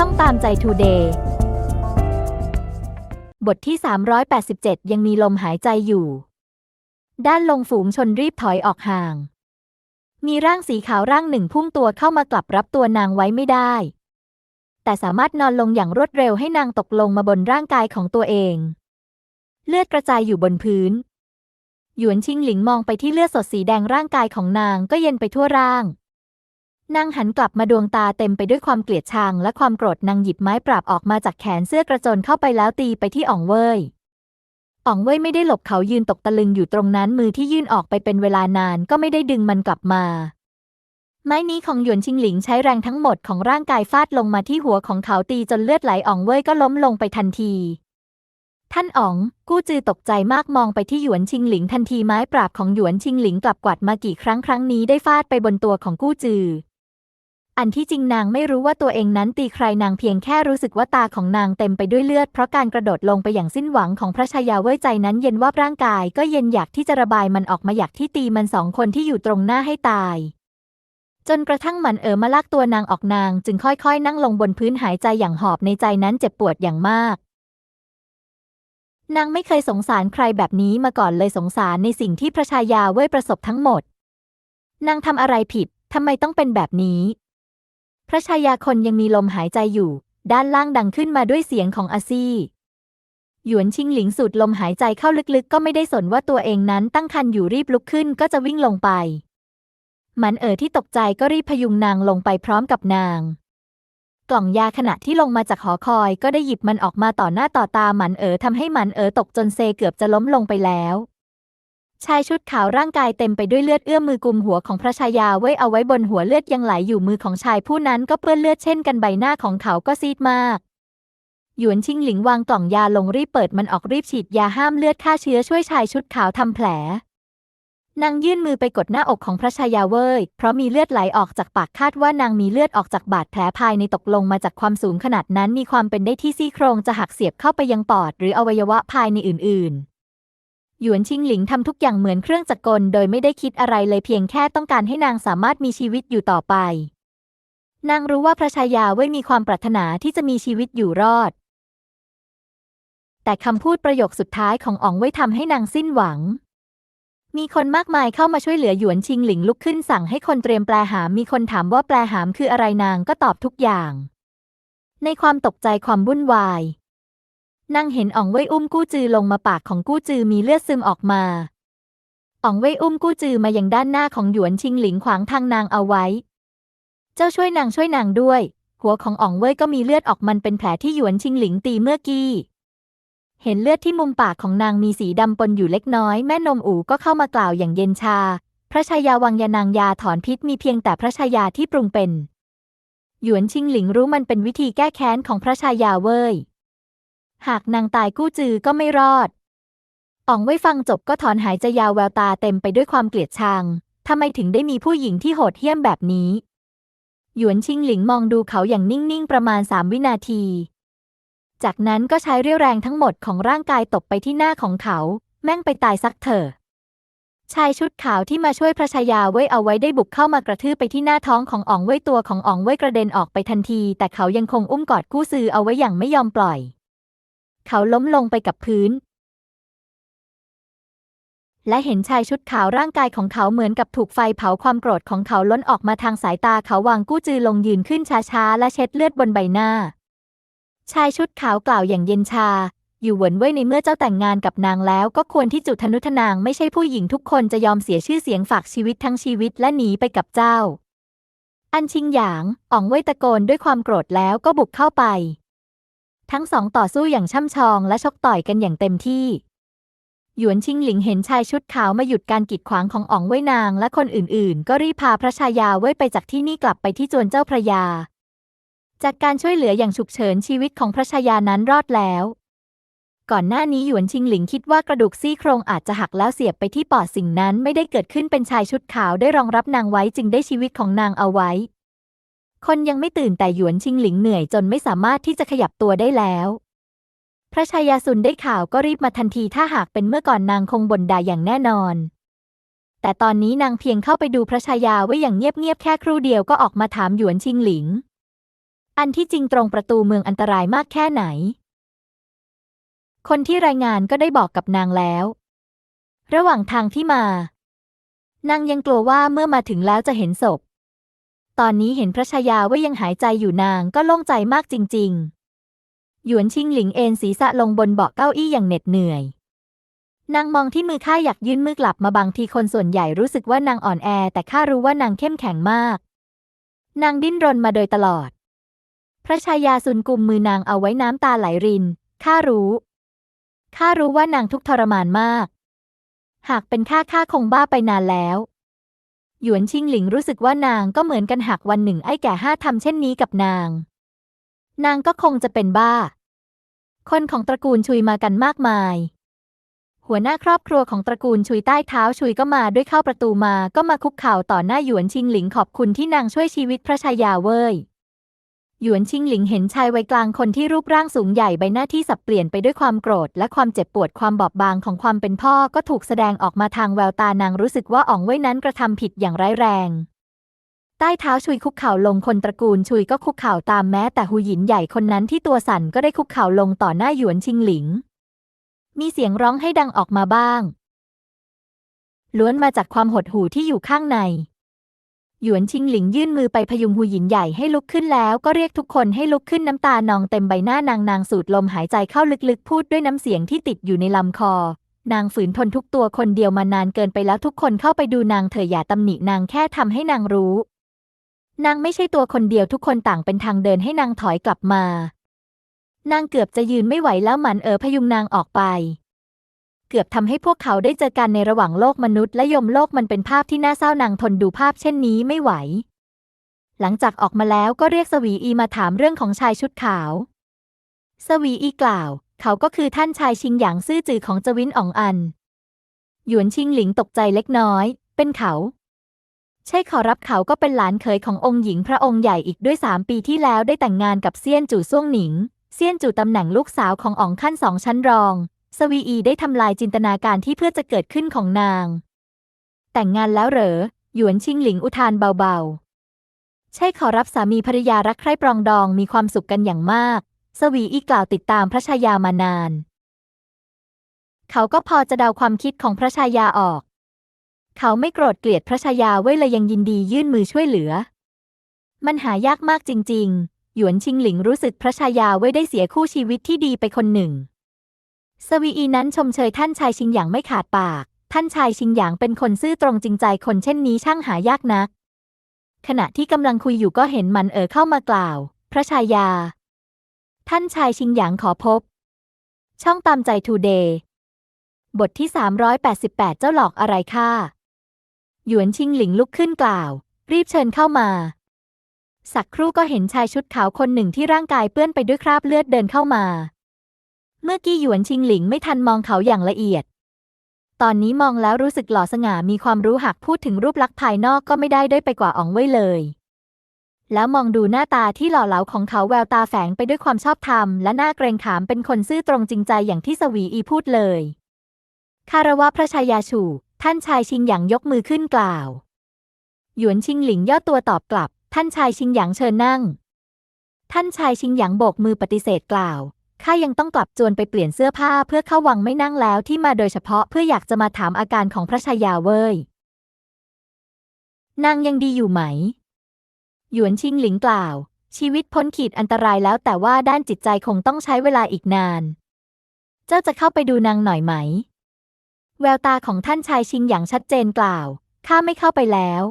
ช่องตามใจทูเดย์บทที่ 387 ยังมีลมหายใจอยู่ ด้านลงฝูงชนรีบถอยออกห่าง มีร่างสีขาวร่างหนึ่งพุ่งตัวเข้ามากลับรับตัวนางไว้ไม่ได้ แต่สามารถนอนลงอย่างรวดเร็วให้นางตกลงมาบนร่างกายของตัวเอง เลือดกระจายอยู่บนพื้น หยวนชิงหลิงมองไปที่เลือดสดสีแดงร่างกายของนางก็เย็นไปทั่วร่าง นางหันกลับมาดวงตาเต็มไปด้วยความเกลียดชังและความโกรธนางหยิบไม้ปราบออกมาจากแขนเสื้อกระโจนเข้าไปแล้วตีไปที่อ่องเว่ยอ่องเว่ยไม่ได้หลบเขายืนตกตะลึงอยู่ตรงนั้นมือที่ยื่นออกไปเป็นเวลานานก็ไม่ได้ดึงมันกลับมา ไม้นี้ของหยวนชิงหลิงใช้แรงทั้งหมดของร่างกายฟาดลงมาที่หัวของเขาตีจนเลือดไหลอ่องเว่ยก็ล้มลงไปทันที ท่านอ๋อง กู้จือตกใจมากมองไปที่หยวนชิงหลิงทันทีไม้ปราบของหยวนชิงหลิงกลับกวัดมากี่ครั้งครั้งนี้ได้ฟาดไปบนตัวของกู้จือ อันที่จริงนางไม่รู้ว่าตัวเองนั้นตีใครนางเพียงแค่รู้สึกว่าตาของนางเต็มไปด้วยเลือด เพราะการกระโดดลงไปอย่างสิ้นหวังของพระชายาเว่ยใจนั้นเย็นว่าร่างกายก็เย็นอยากที่จะระบายมันออกมาอยากที่ตีมันสองคนที่อยู่ตรงหน้าให้ตาย จนกระทั่งมันเอ๋อมาลากตัวนางออกนาง จึงค่อยๆ นั่งลงบนพื้นหายใจอย่างหอบในใจนั้นเจ็บปวดอย่างมากนางไม่เคยสงสารใครแบบนี้มาก่อนเลยสงสารในสิ่งที่พระชายาเว่ยประสบทั้งหมด นางทำอะไรผิดทำไมต้องเป็นแบบนี้ พระชายาคนยังมีลมหายใจอยู่ ด้านล่างดังขึ้นมาด้วยเสียงของอาซี่ หยวนชิงหลิงสูดลมหายใจเข้าลึกๆ ก็ไม่ได้สนว่าตัวเองนั้นตั้งครรภ์อยู่รีบลุกขึ้นก็จะวิ่งลงไปหมันเอ๋อที่ตกใจก็รีบพยุงนางลงไปพร้อมกับนาง กล่องยาขณะที่ลงมาจากหอคอยก็ได้หยิบมันออกมาต่อหน้าต่อตาหมันเอ๋อทำให้หมันเอ๋อตกจนเซเกือบจะล้มลงไปแล้ว ชายชุดขาวร่างกายเต็มไปด้วยเลือดเอื้อมมือกุมหัวของพระชายาไว้เอาไว้บนหัวเลือดยังไหลอยู่มือของชายผู้นั้นก็เปื้อนเลือดเช่นกันใบหน้าของเขาก็ซีดมาก หยวนชิงหลิงวางกล่องยาลงรีบเปิดมันออกรีบฉีดยาห้ามเลือดฆ่าเชื้อช่วยชายชุดขาวทำแผลนางยื่นมือไปกดหน้าอกของพระชายาเว่ยเพราะมีเลือดไหลออกจากปากคาดว่านางมีเลือดออกจากบาดแผลภายในตกลงมาจากความสูงขนาดนั้นมีความเป็นได้ที่ซี่โครงจะหักเสียบเข้าไปยังปอด หรืออวัยวะภายในอื่นๆ หยวนชิงหลิงทำทุกอย่างเหมือนเครื่องจักรกลโดยไม่ได้คิดอะไรเลยเพียงแค่ต้องการให้นางสามารถมีชีวิตอยู่ต่อไป นางรู้ว่าพระชายาเว่ยมีความปรารถนาที่จะมีชีวิตอยู่รอด แต่คำพูดประโยคสุดท้ายของอ๋องเว่ยทำให้นางสิ้นหวัง มีคนมากมายเข้ามาช่วยเหลือหยวนชิงหลิงลุกขึ้นสั่งให้คนเตรียมแปลหามมีคนถามว่าแปลหามคืออะไรนางก็ตอบทุกอย่าง ในความตกใจความวุ่นวาย นางเห็นอ่องเว่ยอุ้มกู้จือลงมาปากของกู้จือมีเลือดซึมออกมา อ่องเว่ยอุ้มกู้จือมาอยังด้านหน้าของหยวนชิงหลิงขวางทางนางเอาไว้ เจ้าช่วยนางช่วยนางด้วย หัวของอ่องเว่ยก็มีเลือดออกมันเป็นแผลที่หยวนชิงหลิงตีเมื่อกี้ เห็นเลือดที่มุมปากของนางมีสีดำปนอยู่เล็กน้อย แม่นมอู่ก็เข้ามากล่าวอย่างเย็นชา พระชายาวังยานางยาถอนพิษมีเพียงแต่พระชายาที่ปรุงเป็น หยวนชิงหลิงรู้มันเป็นวิธีแก้แค้นของพระชายาเว่ย หากนางตายกู้จือก็ไม่รอดอ๋องไว้ฟังจบก็ถอนหายใจยาวแววตาเต็มไปด้วยความเกลียดชังทำไมถึงได้มีผู้หญิงที่โหดเหี้ยมแบบนี้ หยวนชิงหลิงมองดูเขาอย่างนิ่งๆ ประมาณสามวินาที จากนั้นก็ใช้เรี่ยวแรงทั้งหมดของร่างกายตบไปที่หน้าของเขา แม่งไปตายซักเถอะชายชุดขาวที่มาช่วยพระชายาเว่ยเอาไว้ได้บุกเข้ามากระทืบไปที่หน้าท้องของอ๋องเว่ยตัวของอ๋องเว่ยกระเด็นออกไปทันที แต่เขายังคงอุ้มกอดกู้ซือเอาไว้อย่างไม่ยอมปล่อย เขาล้มลงไปกับพื้น และเห็นชายชุดขาวร่างกายของเขาเหมือนกับถูกไฟเผาความโกรธของเขาล้นออกมาทางสายตาเขาวางกู้จือลงยืนขึ้นช้าๆ และเช็ดเลือดบนใบหน้า ชายชุดขาวกล่าวอย่างเย็นชา อยู่เหวินเว่ยในเมื่อเจ้าแต่งงานกับนางแล้วก็ควรที่จุทนุทนางไม่ใช่ผู้หญิงทุกคนจะยอมเสียชื่อเสียงฝากชีวิตทั้งชีวิตและหนีไปกับเจ้าอันชิงหยางอ๋องเว่ยตะโกนด้วยความโกรธแล้วก็บุกเข้าไป ทั้งสองต่อสู้อย่างช่ำชองและชกต่อยกันอย่างเต็มที่ หยวนชิงหลิงเห็นชายชุดขาวมาหยุดการกีดขวางของอ๋องเว่ยนางและคนอื่นๆ ก็รีบพาพระชายาเว่ยไปจากที่นี่กลับไปที่จวนเจ้าพระยา จากการช่วยเหลืออย่างฉุกเฉินชีวิตของพระชายานั้นรอดแล้ว ก่อนหน้านี้หยวนชิงหลิงคิดว่ากระดูกซี่โครงอาจจะหักแล้วเสียบไปที่ปอดสิ่งนั้นไม่ได้เกิดขึ้นเป็นชายชุดขาวได้รองรับนางไว้จึงได้ชีวิตของนางเอาไว้ คนยังไม่ตื่นแต่หยวนชิงหลิงเหนื่อยจนไม่สามารถที่จะขยับตัวได้แล้ว พระชายาซุนได้ข่าวก็รีบมาทันทีถ้าหากเป็นเมื่อก่อนนางคงบ่นด่าอย่างแน่นอน แต่ตอนนี้นางเพียงเข้าไปดูพระชายาไว้อย่างเงียบๆแค่ครู่เดียวก็ออกมาถามหยวนชิงหลิง อันที่จริงตรงประตูเมืองอันตรายมากแค่ไหน คนที่รายงานก็ได้บอกกับนางแล้ว ระหว่างทางที่มา นางยังกลัวว่าเมื่อมาถึงแล้วจะเห็นศพ ตอนนี้เห็นพระชายาว่ายังหายใจอยู่นางก็โล่งใจมากจริง ๆ หยวนชิงหลิงเอนศีรษะลงบนเบาะเก้าอี้อย่างเหน็ดเหนื่อย นางมองที่มือข้าอยากยื่นมือกลับมาบางทีคนส่วนใหญ่รู้สึกว่านางอ่อนแอ แต่ข้ารู้ว่านางเข้มแข็งมาก นางดิ้นรนมาโดยตลอด พระชายาสุนกุมมือนางเอาไว้น้ำตาไหลริน ข้ารู้ ข้ารู้ว่านางทุกทรมานมาก หากเป็นข้าข้าคงบ้าไปนานแล้ว หยวนชิงหลิงรู้สึกว่านางก็เหมือนกันหากวันหนึ่งไอ้แก่ห้าทำเช่นนี้กับนาง นางก็คงจะเป็นบ้า คนของตระกูลชุยมากันมากมาย หัวหน้าครอบครัวของตระกูลชุยใต้เท้าชุยก็มาด้วยเข้าประตูมาก็มาคุกเข่าต่อหน้าหยวนชิงหลิงขอบคุณที่นางช่วยชีวิตพระชายาเว่ย หยวนชิงหลิงเห็นชายวัยกลางคนที่รูปร่างสูงใหญ่ใบหน้าที่สับเปลี่ยนไปด้วยความโกรธ และความเจ็บปวดความบอบบางของความเป็นพ่อก็ถูกแสดงออกมาทางแววตานางรู้สึกว่าอ๋องเว่ยนั้นกระทำผิดอย่างร้ายแรง ใต้เท้าชุยคุกเข่าลงคนตระกูลชุยก็คุกเข่าตามแม้แต่หูหยินใหญ่คนนั้นที่ตัวสั่นก็ได้คุกเข่าลงต่อหน้าหยวนชิงหลิง มีเสียงร้องให้ดังออกมาบ้าง ล้วนมาจากความหดหู่ที่อยู่ข้างใน หยวนชิงหลิงยื่นมือไปพยุงหูหยินใหญ่ให้ลุกขึ้นแล้วก็เรียกทุกคนให้ลุกขึ้นน้ำตานองเต็มใบหน้านางนางสูดลมหายใจเข้าลึกๆ พูดด้วยน้ำเสียงที่ติดอยู่ในลำคอ นางฝืนทนทุกตัวคนเดียวมานานเกินไปแล้วทุกคนเข้าไปดูนางเถอะอย่าตำหนินางแค่ทำให้นางรู้ นางไม่ใช่ตัวคนเดียวทุกคนต่างเป็นทางเดินให้นางถอยกลับมา นางเกือบจะยืนไม่ไหวแล้วหมันเอ๋อพยุงนางออกไป เกือบทำให้พวกเขาได้เจอกันในระหว่างโลกมนุษย์และยมโลกมันเป็นภาพที่น่าเศร้านางทนดูภาพเช่นนี้ไม่ไหว หลังจากออกมาแล้วก็เรียกสวีอีมาถามเรื่องของชายชุดขาว สวีอีกล่าว เขาก็คือท่านชายชิงหยางซื่อจือของจวินอ่องอัน หยวนชิงหลิงตกใจเล็กน้อย เป็นเขา ใช่ขอรับเขาก็เป็นหลานเขยขององค์หญิงพระองค์ใหญ่อีกด้วยสามปีที่แล้วได้แต่งงานกับเซียนจู่ซ่วงหนิงเซียนจู่ตำแหน่งลูกสาวของอ๋องขั้นสองชั้นรอง สวีอีได้ทำลายจินตนาการที่เพื่อจะเกิดขึ้นของนาง แต่งงานแล้วเหรอ หยวนชิงหลิงอุทานเบาๆ ใช่ขอรับสามีภรรยารักใคร่ปรองดองมีความสุขกันอย่างมาก สวีอีกล่าวติดตามพระชายามานาน เขาก็พอจะเดาความคิดของพระชายาออก เขาไม่โกรธเกลียดพระชายาเว้ยเลยยังยินดียื่นมือช่วยเหลือ มันหายากมากจริง ๆ หยวนชิงหลิงรู้สึกพระชายาเว้ได้เสียคู่ชีวิตที่ดีไปคนหนึ่ง สวีอีนั้นชมเชยท่านชายชิงหยางไม่ขาดปาก ท่านชายชิงหยางเป็นคนซื่อตรงจริงใจคนเช่นนี้ช่างหายากนัก ขณะที่กำลังคุยอยู่ก็เห็นมันเอ๋อเข้ามากล่าว พระชายา ท่านชายชิงหยางขอพบ ช่องตามใจทูเดย์บทที่ 388 เจ้าหลอกอะไรข้าหยวนชิงหลิงลุกขึ้นกล่าว รีบเชิญเข้ามา สักครู่ก็เห็นชายชุดขาวคนหนึ่งที่ร่างกายเปื้อนไปด้วยคราบเลือดเดินเข้ามา เมื่อกี้หยวนชิงหลิงไม่ทันมองเขาอย่างละเอียด ตอนนี้มองแล้วรู้สึกหล่อสง่ามีความรู้หากพูดถึงรูปลักษณ์ภายนอกก็ไม่ได้ด้อยไปกว่าอ๋องเว่ยเลย แล้วมองดูหน้าตาที่หล่อเหลาของเขาแววตาแฝงไปด้วยความชอบธรรม และหน้าเกรงขามเป็นคนซื่อตรงจริงใจอย่างที่สวีอีพูดเลย คารวะพระชายาชู ท่านชายชิงหยางยกมือขึ้นกล่าว หยวนชิงหลิงย่อตัวตอบกลับ ท่านชายชิงหยางเชิญนั่ง ท่านชายชิงหยางโบกมือปฏิเสธกล่าว ข้ายังต้องกลับจวนไปเปลี่ยนเสื้อผ้าเพื่อเข้าวังไม่นั่งแล้วที่มาโดยเฉพาะเพื่ออยากจะมาถามอาการของพระชายาเว่ยนางยังดีอยู่ไหม หยวนชิงหลิงกล่าว ชีวิตพ้นขีดอันตรายแล้วแต่ว่าด้านจิตใจคงต้องใช้เวลาอีกนาน เจ้าจะเข้าไปดูนางหน่อยไหม แววตาของท่านชายชิงอย่างชัดเจนกล่าว ข้าไม่เข้าไปแล้ว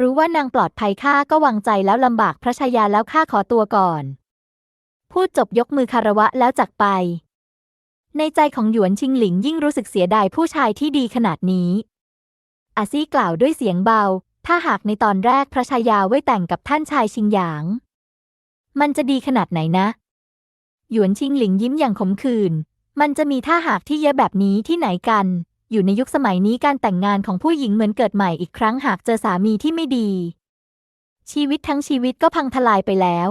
รู้ว่านางปลอดภัยข้าก็วางใจแล้วลำบากพระชายาแล้วข้าขอตัวก่อน พูดจบยกมือคารวะแล้วจักไป ในใจของหยวนชิงหลิงยิ่งรู้สึกเสียดายผู้ชายที่ดีขนาดนี้ อาซี่กล่าวด้วยเสียงเบา ถ้าหากในตอนแรกพระชายาไว้แต่งกับท่านชายชิงหยาง มันจะดีขนาดไหนนะ หยวนชิงหลิงยิ้มอย่างขมขื่น มันจะมีท่าหากที่เยอะแบบนี้ที่ไหนกัน อยู่ในยุคสมัยนี้การแต่งงานของผู้หญิงเหมือนเกิดใหม่อีกครั้งหากเจอสามีที่ไม่ดี ชีวิตทั้งชีวิตก็พังทลายไปแล้ว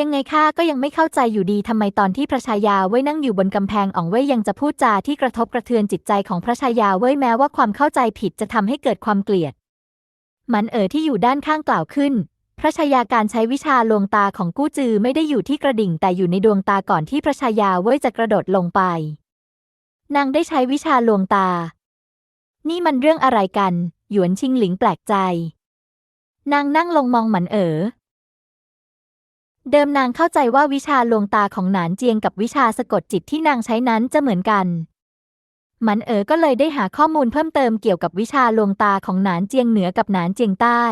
ยังไงข้าก็ยังไม่เข้าใจอยู่ดีทำไมตอนที่พระชายาเว้ยนั่งอยู่บนกำแพงอ่องเว้ยยังจะพูดจาที่กระทบกระเทือนจิตใจของพระชายาเว้ยแม้ว่าความเข้าใจผิดจะทำให้เกิดความเกลียด มันเอ๋อที่อยู่ด้านข้างกล่าวขึ้น พระชายาการใช้วิชาลวงตาของกู้จือไม่ได้อยู่ที่กระดิ่งแต่อยู่ในดวงตาก่อนที่พระชายาเว่ยจะกระโดดลงไป นางได้ใช้วิชาลวงตา นี่มันเรื่องอะไรกัน หยวนชิงหลิงแปลกใจ นางนั่งลงมองหมันเอ๋อ เดิมนางเข้าใจว่าวิชาลวงตาของหนานเจียงกับวิชาสะกดจิตที่นางใช้นั้นจะเหมือนกันหมันเอ๋อก็เลยได้หาข้อมูลเพิ่มเติมเกี่ยวกับวิชาลวงตาของหนานเจียงเหนือกับหนานเจียงใต้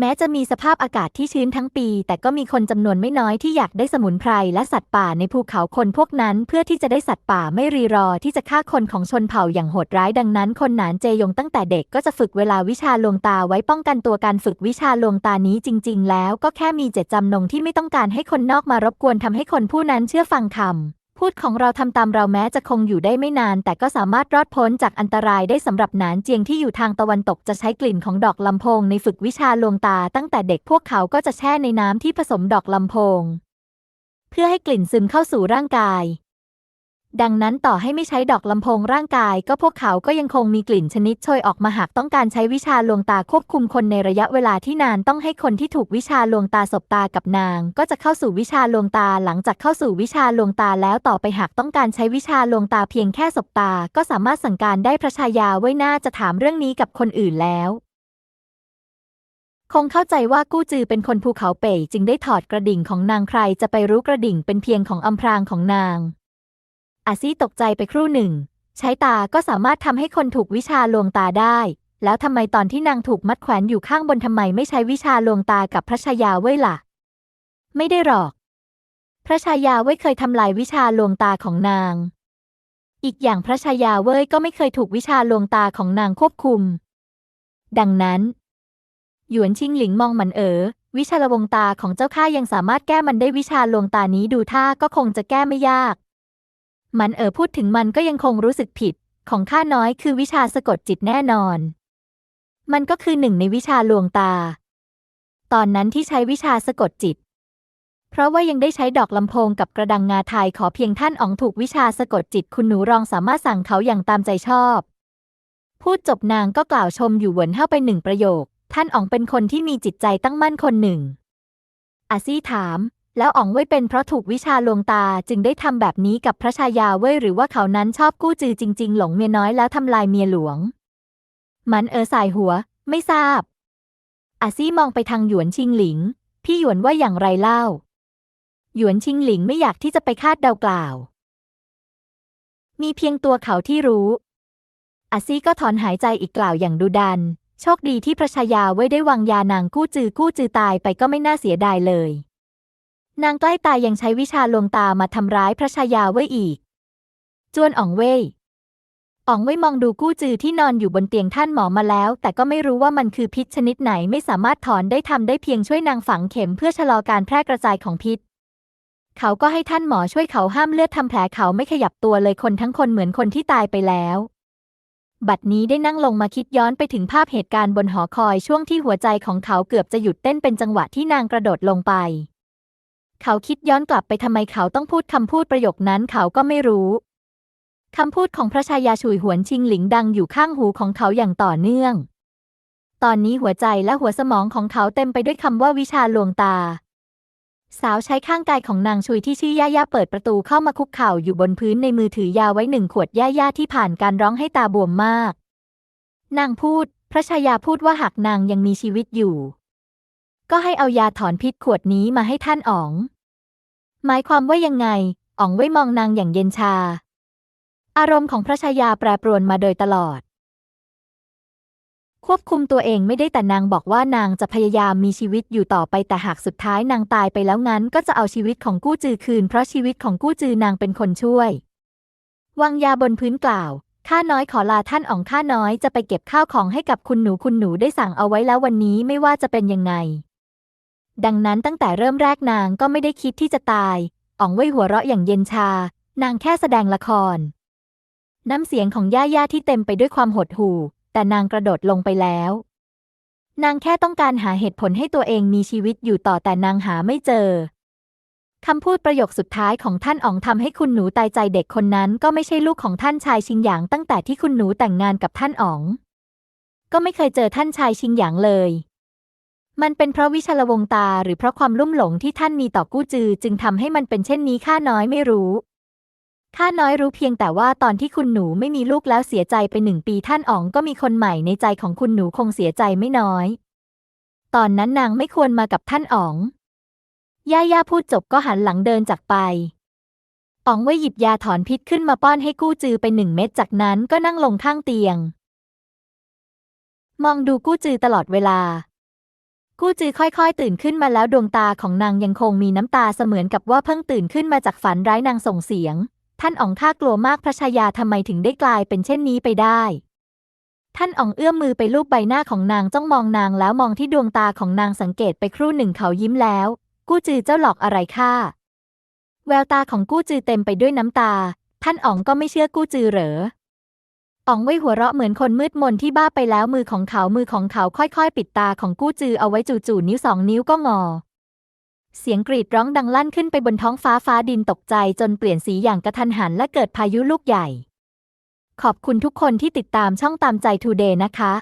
แม้จะมีสภาพอากาศที่ชื้นทั้งปี แต่ก็มีคนจำนวนไม่น้อยที่อยากได้สมุนไพรและสัตว์ป่าในภูเขาคนพวกนั้น เพื่อที่จะได้สัตว์ป่าไม่รีรอที่จะฆ่าคนของชนเผ่าอย่างโหดร้ายดังนั้น คนหนานเจยงตั้งแต่เด็กก็จะฝึกเวลาวิชาลวงตาไว้ป้องกันตัวการฝึกวิชาลวงตานี้จริง ๆ แล้วก็แค่มีเจตจำนงที่ไม่ต้องการให้คนนอกมารบกวนทำให้คนผู้นั้นเชื่อฟังคำ พูดของเราทำตามเราแม้จะคงอยู่ได้ไม่นาน แต่ก็สามารถรอดพ้นจากอันตรายได้สำหรับหนานเจียงที่อยู่ทางตะวันตกจะใช้กลิ่นของดอกลำโพงในฝึกวิชาลวงตา ตั้งแต่เด็กพวกเขาก็จะแช่ในน้ำที่ผสมดอกลำโพง เพื่อให้กลิ่นซึมเข้าสู่ร่างกาย ดังนั้นต่อให้ไม่ใช้ดอกลำโพงร่างกาย ก็พวกเขาก็ยังคงมีกลิ่นชนิดโชยออกมาหากต้องการใช้วิชาลวงตาควบคุมคนในระยะเวลาที่นานต้องให้คนที่ถูกวิชาลวงตาสบตากับนาง ก็จะเข้าสู่วิชาลวงตาหลังจากเข้าสู่วิชาลวงตาแล้วต่อไปหากต้องการใช้วิชาลวงตาเพียงแค่สบตา ก็สามารถสั่งการได้พระชายาไว้หน้าจะถามเรื่องนี้กับคนอื่นแล้วคงเข้าใจว่ากู้จือเป็นคนภูเขาเป่ยจึงได้ถอดกระดิ่งของนางใครจะไปรู้กระดิ่งเป็นเพียงของอำพรางของนาง อาซี่ตกใจไปครู่หนึ่ง ใช้ตาก็สามารถทำให้คนถูกวิชาลวงตาได้ แล้วทำไมตอนที่นางถูกมัดแขวนอยู่ข้างบนทำไมไม่ใช้วิชาลวงตากับพระชายาเว่ยล่ะ ไม่ได้หรอก พระชายาเว่ยเคยทำลายวิชาลวงตาของนาง อีกอย่างพระชายาเว่ยก็ไม่เคยถูกวิชาลวงตาของนางควบคุม ดังนั้น หยวนชิงหลิงมองหมันเอ๋อวิชาลวงตาของเจ้าข้ายังสามารถแก้มันได้วิชาลวงตานี้ดูท่าก็คงจะแก้ไม่ยาก มันเออพูดถึงมันก็ยังคงรู้สึกผิด ของข้าน้อยคือวิชาสะกดจิตแน่นอน มันก็คือหนึ่งในวิชาลวงตา ตอนนั้นที่ใช้วิชาสะกดจิต เพราะว่ายังได้ใช้ดอกลำโพงกับกระดังงาไทยขอเพียงท่านอ๋องถูกวิชาสะกดจิตคุณหนูรองสามารถสั่งเขาอย่างตามใจชอบ พูดจบนางก็กล่าวชมอยู่หวนเข้าไปหนึ่งประโยค ท่านอ๋องเป็นคนที่มีจิตใจตั้งมั่นคนหนึ่งอาซี่ถาม แล้วอ๋องเว่ยเป็นเพราะถูกวิชาลวงตาจึงได้ทำแบบนี้กับพระชายาเว่ยหรือว่าเขานั้นชอบกู้จือจริง ๆ หลงเมียน้อยแล้วทำลายเมียหลวง มันเออสายหัว ไม่ทราบ อาซี่มองไปทางหยวนชิงหลิง พี่หยวนว่าอย่างไรเล่า หยวนชิงหลิงไม่อยากที่จะไปคาดเดากล่าว มีเพียงตัวเขาที่รู้ อาซี่ก็ถอนหายใจอีกกล่าวอย่างดุดัน โชคดีที่พระชายาเว่ยได้วางยานางกู้จือกู้จือตายไปก็ไม่น่าเสียดายเลย นางใกล้ตายยังใช้วิชาลวงตามาทำร้ายพระชายาเว่ยอีก จวนอ๋องเว่ยอ๋องเว่ยมองดูกู้จือที่นอนอยู่บนเตียงท่านหมอมาแล้ว แต่ก็ไม่รู้ว่ามันคือพิษชนิดไหนไม่สามารถถอนได้ทำได้เพียงช่วยนางฝังเข็มเพื่อชะลอการแพร่กระจายของพิษ เขาก็ให้ท่านหมอช่วยเขาห้ามเลือดทำแผลเขาไม่ขยับตัวเลยคนทั้งคนเหมือนคนที่ตายไปแล้วบัดนี้ได้นั่งลงมาคิดย้อนไปถึงภาพเหตุการณ์บนหอคอยช่วงที่หัวใจของเขาเกือบจะหยุดเต้นเป็นจังหวะที่นางกระโดดลงไป เขาคิดย้อนกลับไปทำไมเขาต้องพูดคำพูดประโยคนั้นเขาก็ไม่รู้คำพูดของพระชายาฉุยหวนชิงหลิงดังอยู่ข้างหูของเขาอย่างต่อเนื่อง ตอนนี้หัวใจและหัวสมองของเขาเต็มไปด้วยคำว่าวิชาลวงตา สาวใช้ข้างกายของนางชุยที่ชื่อย่าย่าเปิดประตูเข้ามาคุกเข่าอยู่บนพื้นในมือถือยาไว้หนึ่งขวดย่าย่าที่ผ่านการร้องให้ตาบวมมาก นางพูด พระชายาพูดว่าหากนางยังมีชีวิตอยู่ ก็ให้เอายาถอนพิษขวดนี้มาให้ท่านอ๋อง หมายความว่ายังไง อ๋องไว้มองนางอย่างเย็นชา อารมณ์ของพระชายาแปรปรวนมาโดยตลอด ควบคุมตัวเองไม่ได้แต่นางบอกว่านางจะพยายามมีชีวิตอยู่ต่อไปแต่หากสุดท้ายนางตายไปแล้วงั้น ก็จะเอาชีวิตของกู้จือคืน เพราะชีวิตของกู้จือนางเป็นคนช่วยวางยาบนพื้นกล่าวข้าน้อยขอลาท่านอ๋องข้าน้อยจะไปเก็บข้าวของให้กับคุณหนูคุณหนูได้สั่งเอาไว้แล้ววันนี้ไม่ว่าจะเป็นยังไง ดังนั้นตั้งแต่เริ่มแรกนางก็ไม่ได้คิดที่จะตาย อ๋องเว่ยหัวเราะอย่างเย็นชา นางแค่แสดงละคร น้ำเสียงของย่าย่าที่เต็มไปด้วยความหดหู่ แต่นางกระโดดลงไปแล้ว นางแค่ต้องการหาเหตุผลให้ตัวเองมีชีวิตอยู่ต่อแต่นางหาไม่เจอคำพูดประโยคสุดท้ายของท่านอ๋องทำให้คุณหนูตายใจเด็กคนนั้นก็ไม่ใช่ลูกของท่านชายชิงหยางตั้งแต่ที่คุณหนูแต่งงานกับท่านอ๋อง ก็ไม่เคยเจอท่านชายชิงหยางเลย มันเป็นเพราะวิชาลวงตาหรือเพราะความลุ่มหลงที่ท่านมีต่อกู้จือ จึงทำให้มันเป็นเช่นนี้ข้าน้อยไม่รู้ ข้าน้อยรู้เพียงแต่ว่าตอนที่คุณหนูไม่มีลูกแล้วเสียใจไปหนึ่งปีท่านอ๋องก็มีคนใหม่ในใจของคุณหนูคงเสียใจไม่น้อย ตอนนั้นนางไม่ควรมากับท่านอ๋อง ย่าย่าพูดจบก็หันหลังเดินจากไปอ๋องไว้หยิบยาถอนพิษขึ้นมาป้อนให้กู้จือไปหนึ่งเม็ดจากนั้นก็นั่งลงข้างเตียง มองดูกู้จือตลอดเวลา กู้จือค่อยๆ ตื่นขึ้นมาแล้วดวงตาของนางยังคงมีน้ำตาเสมือนกับว่าเพิ่งตื่นขึ้นมาจากฝันร้ายนางส่งเสียง ท่านอ๋องข้ากลัวมากพระชายาทำไมถึงได้กลายเป็นเช่นนี้ไปได้ ท่านอ๋องเอื้อมมือไปลูบใบหน้าของนางจ้องมองนางแล้วมองที่ดวงตาของนางสังเกตไปครู่หนึ่งเขายิ้มแล้ว กู้จือเจ้าหลอกอะไรข้าแววตาของกู้จือเต็มไปด้วยน้ำตา ท่านอ๋องก็ไม่เชื่อกู้จือเหรอ อ๋องไว้หัวเราะเหมือนคนมืดมนที่บ้าไปแล้วมือของเขามือของเขาค่อยๆ ปิดตาของกู้จือเอาไว้จู่ๆนิ้วสองนิ้วก็งอ เสียงกรีดร้องดังลั่นขึ้นไปบนท้องฟ้าฟ้าดินตกใจจนเปลี่ยนสีอย่างกระทันหันและเกิดพายุลูกใหญ่ ขอบคุณทุกคนที่ติดตามช่องตามใจทูเดย์นะคะ